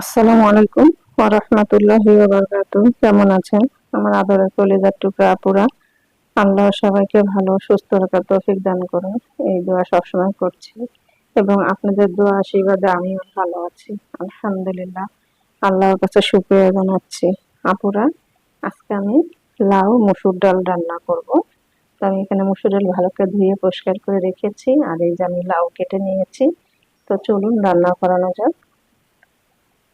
আসসালামু আলাইকুম। ওরহমতুল্লাহি বারকাতু কেমন আছেন? আমার আদরের কলেজার টুকরা আপুরা। আল্লাহ সবাইকে ভালো, সুস্থ রাখার তৌফিক দান করুন। এই দোয়া সবসময় করছি। এবং আপনাদের দোয়া আশীর্বাদে আমিও ভালো আছি। আলহামদুলিল্লাহ। আল্লাহর কাছে শুক্রিয়া জানাচ্ছি। আপুরা, আজকে আমি লাউ মসুর ডাল রান্না করব। তো আমি এখানে মসুর ডাল ভালো করে ধুয়ে পরিষ্কার করে রেখেছি। আর এই যে আমি লাউ কেটে নিয়েছি। তো চলুন রান্না করানো যাক।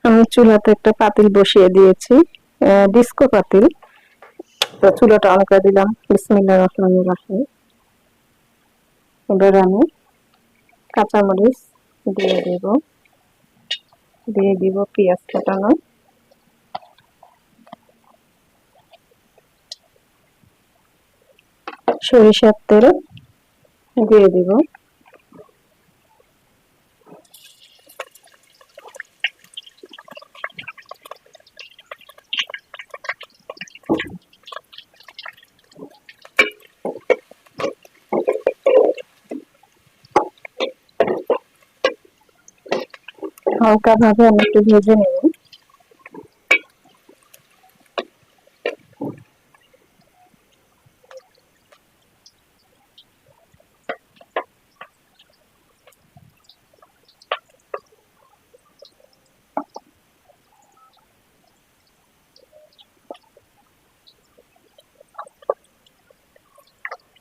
আমি চুলাতে একটা পাতিল বসিয়ে দিয়েছি ডিস্কো পাতিল। তো চুলাটা অন দিলাম। বিসমিল্লাহ রহমান রাহিম। এবার আমি কাঁচামরিচ দিয়ে দেব। দিয়ে দিব পেঁয়াজ কাটানো সরিষার তেল দিয়ে দিব। হালকা ভাবে আমি একটু ভেজে নেব।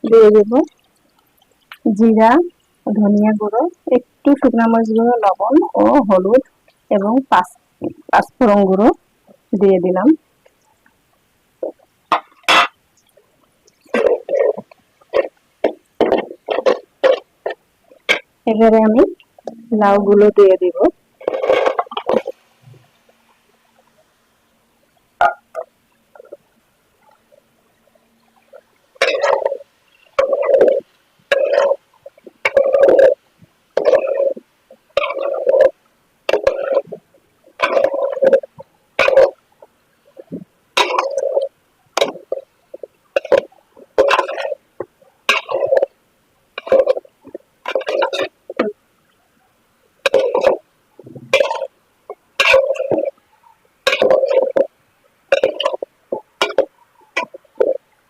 দিয়ে দেব জিরা ধনিয়া গুঁড়ো একটু শুকনা মরিচ গুঁড়ো, লবণ ও হলুদ এবং পাঁচ পাঁচফোড়ন গুঁড়ো দিয়ে দিলাম। এবারে আমি লাউ গুলো দিয়ে দিব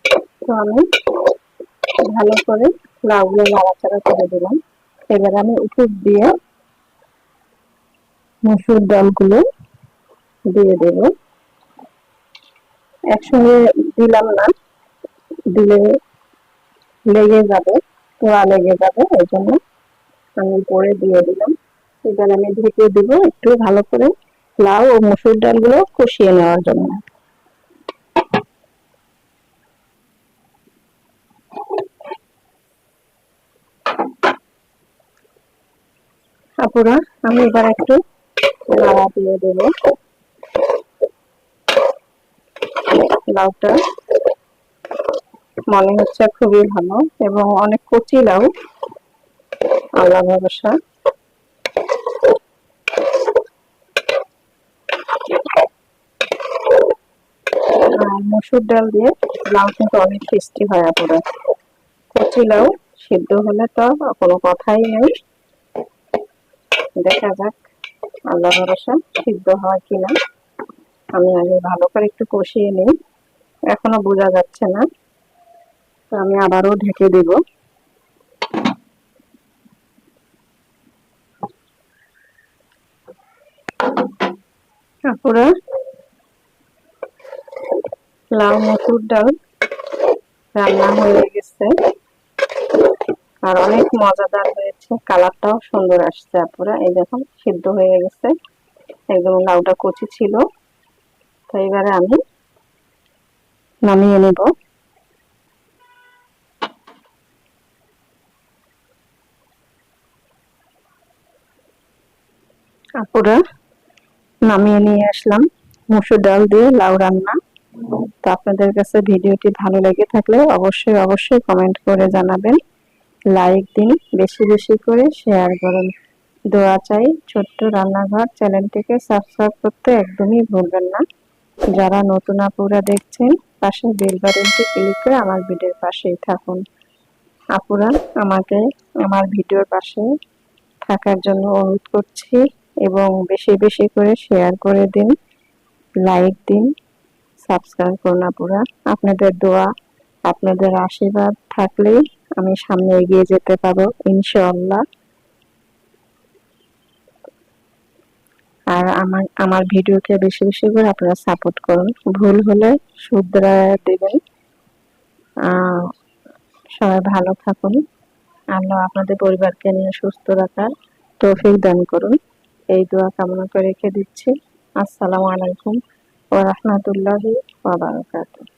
তো আমি ভালো করে লাউগুলো নাড়াচাড়া করে দিলাম। এবার আমি উপর দিয়ে মসুর ডালগুলো দিয়ে দেব। একসঙ্গে দিলাম না, দিলে লেগে যাবে, পোড়া লেগে যাবে, এই জন্য আমি পরে দিয়ে দিলাম। এবার আমি ঢেকে দেব একটু ভালো করে লাউ ও মসুর ডালগুলো কষিয়ে নেওয়ার জন্য। আপুরা আমি এবার একটু নাড়া দিয়ে দেব। লাউটা মনে হচ্ছে খুবই ভালো এবং অনেক কচি লাউ, আল্লাহ ভরসা। মসুর ডাল দিয়ে লাউ কিন্তু অনেক টেস্টি হয় আপুরা কচি লাউ সিদ্ধ হলে তো কোনো কথাই নেই। দেখা যাক। আল্লাহ ভরসা, সিদ্ধ হয় কিনা। আমি আগে ভালো করে একটু কষিয়ে নিই। এখনও বোঝা যাচ্ছে না। তো আমি আবারও ঢেকে দেব। তারপরে লাউ মসুর ডাল রান্না হয়ে গেছে। আর অনেক মজাদার হয়েছে। কালারটাও সুন্দর আসছে আপুরা। এই দেখুন, সিদ্ধ হয়ে গেছে। একদম লাউটা কচি ছিল। তো এবারে আমি নামিয়ে নেব। আপুরা, নামিয়ে নিয়ে আসলাম। মুসুর ডাল দিয়ে লাউ রান্না। তো আপনাদের কাছে ভিডিওটি ভালো লেগে থাকলে অবশ্যই অবশ্যই কমেন্ট করে জানাবেন। লাইক দিন, বেশি বেশি করে শেয়ার করুন। দোয়া চাই ছোট্ট রান্নাঘর চ্যানেলটিকে সাবস্ক্রাইব করতে একদমই ভুলবেন না। যারা নতুন আপুরা দেখছেন, পাশে বেল বাটনটি ক্লিক করে আমার ভিডিওর পাশেই থাকুন। আপুরা, আমাকে আমার ভিডিওর পাশে থাকার জন্য অনুরোধ করছি এবং বেশি বেশি করে শেয়ার করে দিন লাইক দিন সাবস্ক্রাইব করুন আপুরা। আপনাদের দোয়া, আপনাদের আশীর্বাদ থাকলেই আমি সামনে এগিয়ে যেতে পারব, ইনশাআল্লাহ। আর আমার আমার ভিডিওকে বেশি বেশি করে আপনারা সাপোর্ট করুন। ভুল হলে শুধরা দেবেন। সবাই ভালো থাকুন। আল্লাহ আপনাদের পরিবারকে নিয়ে সুস্থ রাখার তৌফিক দান করুন। এই দোয়া কামনা করে রেখে দিচ্ছি। আসসালামু আলাইকুম ওয়া রাহমাতুল্লাহি ওয়া বারাকাতুহু।